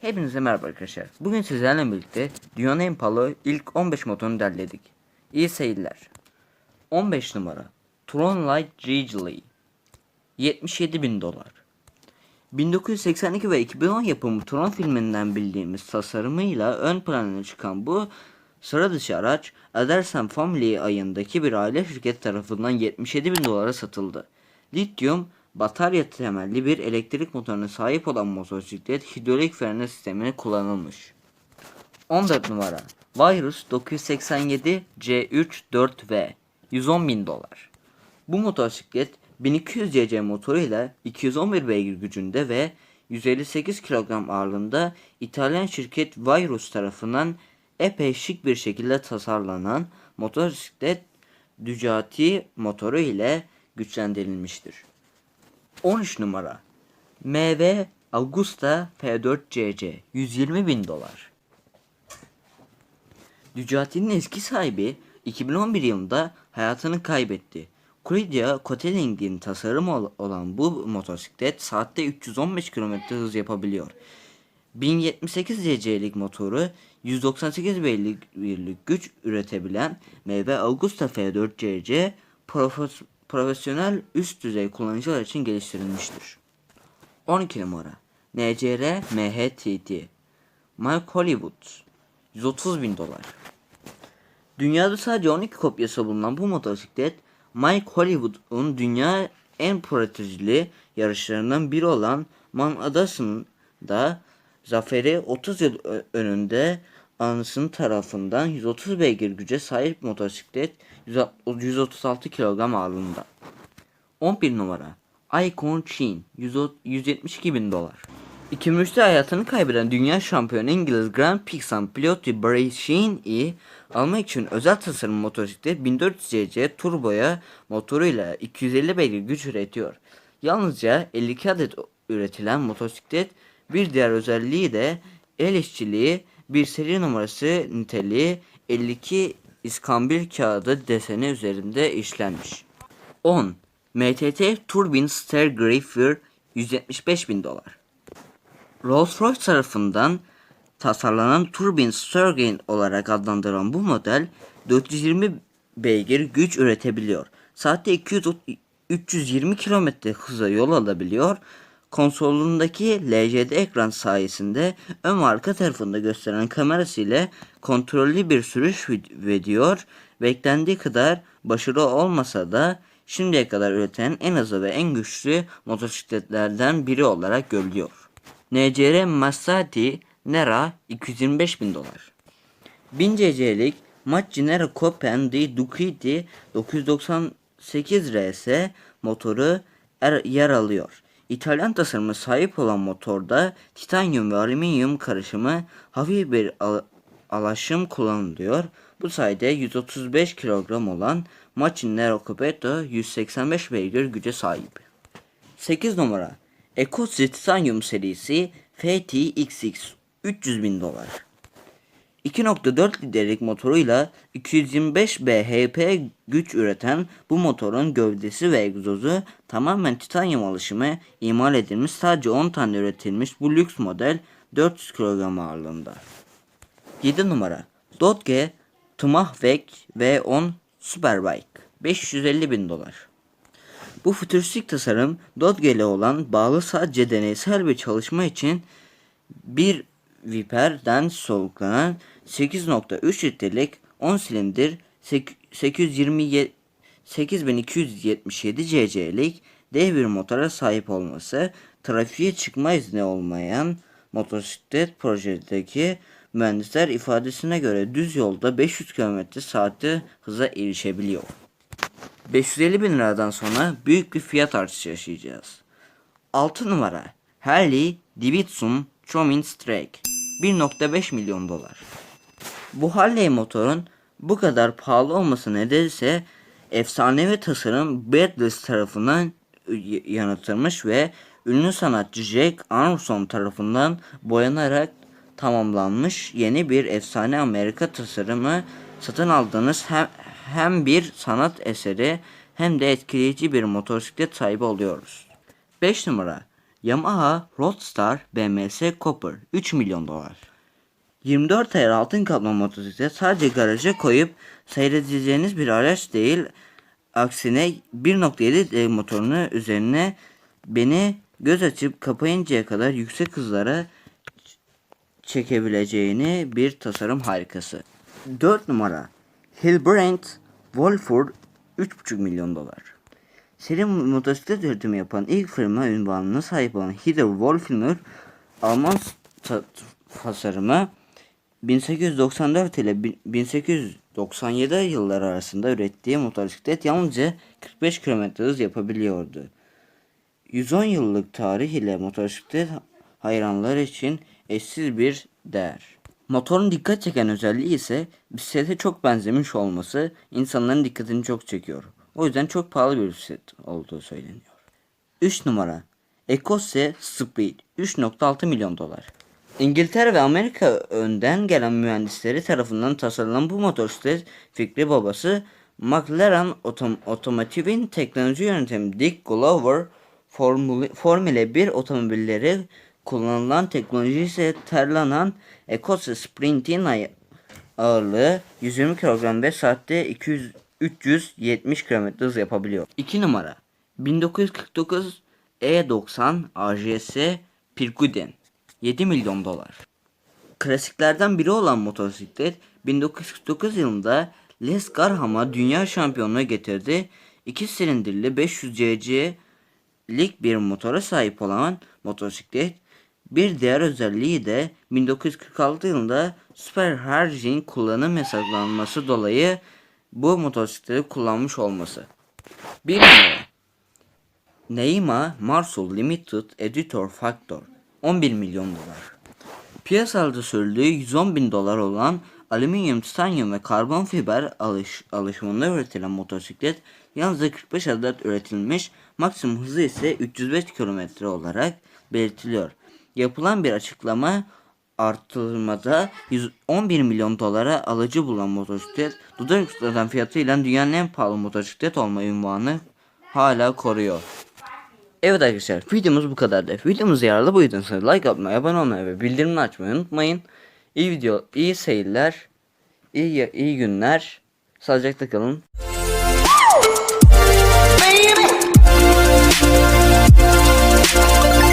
Hepinize merhaba arkadaşlar. Bugün sizlerle birlikte dünyanın en ilk 15 motorunu derledik. İyi seyirler. 15 numara Tron Light Gigli 77 bin dolar. 1982 ve 2010 yapımı Tron filminden bildiğimiz tasarımıyla ön plana çıkan bu sıra dışı araç Ederson Family ayındaki bir aile şirketi tarafından 77 bin dolara satıldı. Lityum batarya temelli bir elektrik motoruna sahip olan motosiklet hidrolik frenle sistemini kullanılmış. 14 numara Virus 987 C3-4V 110 bin dolar. Bu motosiklet 1200 cc motoruyla 211 beygir gücünde ve 158 kilogram ağırlığında İtalyan şirket Virus tarafından epey şık bir şekilde tasarlanan motosiklet Ducati motoru ile güçlendirilmiştir. 13 numara MV Augusta P4 CC 120 bin dolar. Ducati'nin eski sahibi 2011 yılında hayatını kaybetti. Clidia Cotelling'in tasarımı ol- olan bu motosiklet saatte 315 km hız yapabiliyor. 1078 cc'lik motoru 198 beygirlik güç üretebilen MV Augusta F4 CC profes- profesyonel üst düzey kullanıcılar için geliştirilmiştir. 12 numara NCR MHTT Mike Hollywood 130 bin dolar. Dünyada sadece 12 kopyası bulunan bu motosiklet Mike Hollywood'un dünya en prestijli yarışlarından biri olan Man Adası'nda zaferi 30 yıl önünde anısının tarafından 130 beygir güce sahip motosiklet 100 136 kilogram ağırlığında. 11 numara Icon Chin 100 172 bin dolar. 2003'te hayatını kaybeden dünya şampiyonu İngiliz Grand Prix pilotu Barry Sheen'i almak için özel tasarım motosiklet 1400 cc turboya motoruyla 250 beygir güç üretiyor. Yalnızca 52 adet üretilen motosiklet bir diğer özelliği de el işçiliği bir seri numarası niteliği 52 iskambil kağıdı deseni üzerinde işlenmiş. 10. MTT Turbine Star Grapher 175 bin dolar. Rolls-Royce tarafından tasarlanan Turbine Sturgeon olarak adlandırılan bu model 420 beygir güç üretebiliyor. Saatte 200 320 km hıza yol alabiliyor. Konsolundaki LCD ekran sayesinde ön ve arka tarafında gösteren kamerası ile kontrollü bir sürüş veriyor. Beklendiği kadar başarılı olmasa da şimdiye kadar üreten en hızlı ve en güçlü motosikletlerden biri olarak görülüyor. NCR Maserati Nera 225 bin dolar. 1000 cc'lik Macchi Nera Copen di Ducati 998 RS motoru er- yer alıyor. İtalyan tasarımı sahip olan motorda titanyum ve alüminyum karışımı hafif bir al- alaşım kullanılıyor. Bu sayede 135 kilogram olan Macchi Nera Coppetto 185 beygir güce sahip. 8 numara Ecos Titanium serisi FTXX 300 bin dolar. 2.4 litrelik motoruyla 225 bhp güç üreten bu motorun gövdesi ve egzozu tamamen titanyum alışımı imal edilmiş sadece 10 tane üretilmiş bu lüks model 400 kilogram ağırlığında. 7 numara Dodge Tomahawk V10 Superbike 550 bin dolar. Bu fütüristik tasarım Dodge ile olan bağlı sadece deneysel bir çalışma için bir Viper'den soluklanan 8.3 litrelik 10 silindir 827 8277 cc'lik dev bir motora sahip olması trafiğe çıkma izni olmayan motosiklet projedeki mühendisler ifadesine göre düz yolda 500 km saatte hıza erişebiliyor. 550 bin liradan sonra büyük bir fiyat artışı yaşayacağız. 6 numara Harley Davidson Chomin Strike 1.5 milyon dolar. Bu Harley motorun bu kadar pahalı olması nedeni ise efsanevi tasarım Breathless tarafından yanıtılmış ve ünlü sanatçı Jack Armstrong tarafından boyanarak tamamlanmış yeni bir efsane Amerika tasarımı satın aldığınız her, hem bir sanat eseri hem de etkileyici bir motosiklet sahibi oluyoruz. 5 numara Yamaha Roadstar BMS Copper 3 milyon dolar. 24 ayar altın kaplama motosiklet sadece garaja koyup seyredeceğiniz bir araç değil. Aksine 1.7 D motorunu üzerine beni göz açıp kapayıncaya kadar yüksek hızlara çekebileceğini bir tasarım harikası. 4 numara Hilbrand Wolford 3,5 milyon dolar. Seri motosiklet üretimi yapan ilk firma ünvanına sahip olan Hitler Wolfiner Alman ta- tasarımı 1894 ile bi- 1897 yılları arasında ürettiği motosiklet yalnızca 45 km hız yapabiliyordu. 110 yıllık tarih ile motosiklet hayranları için eşsiz bir değer. Motorun dikkat çeken özelliği ise bisiklete çok benzemiş olması insanların dikkatini çok çekiyor. O yüzden çok pahalı bir bisiklet olduğu söyleniyor. 3 numara Ecose Speed 3.6 milyon dolar. İngiltere ve Amerika önden gelen mühendisleri tarafından tasarlanan bu motosiklet fikri babası McLaren Otom Otomotiv'in teknoloji yöntemi Dick Glover Formula, Formula 1 otomobilleri kullanılan teknoloji ise Terlanan Ecose Sprint'in ağırlığı 120 kilogram ve saatte 200 370 km hız yapabiliyor. 2 numara 1949 E90 AJS Pirkuden 7 milyon dolar. Klasiklerden biri olan motosiklet 1949 yılında Les Garham'a dünya şampiyonluğu getirdi. 2 silindirli 500 cc'lik bir motora sahip olan motosiklet bir diğer özelliği de 1946 yılında Super Hargin kullanım yasaklanması dolayı bu motosikleti kullanmış olması. 1 numara Neima Marshall Limited Editor Factor 11 milyon dolar. Piyasada sürdüğü 110 bin dolar olan alüminyum, titanyum ve karbon fiber alış, alışımında üretilen motosiklet yalnızca 45 adet üretilmiş, maksimum hızı ise 305 km olarak belirtiliyor. Yapılan bir açıklama artırmada 111 milyon dolara alıcı bulan motosiklet dudak üstlerden fiyatıyla dünyanın en pahalı motosiklet olma ünvanı hala koruyor. Evet arkadaşlar videomuz bu kadardı. Videomuz yararlı buyduysanız like atmayı, abone olmayı ve bildirimleri açmayı unutmayın. İyi video, iyi seyirler, iyi, iyi günler. Sağlıcakla kalın. baby.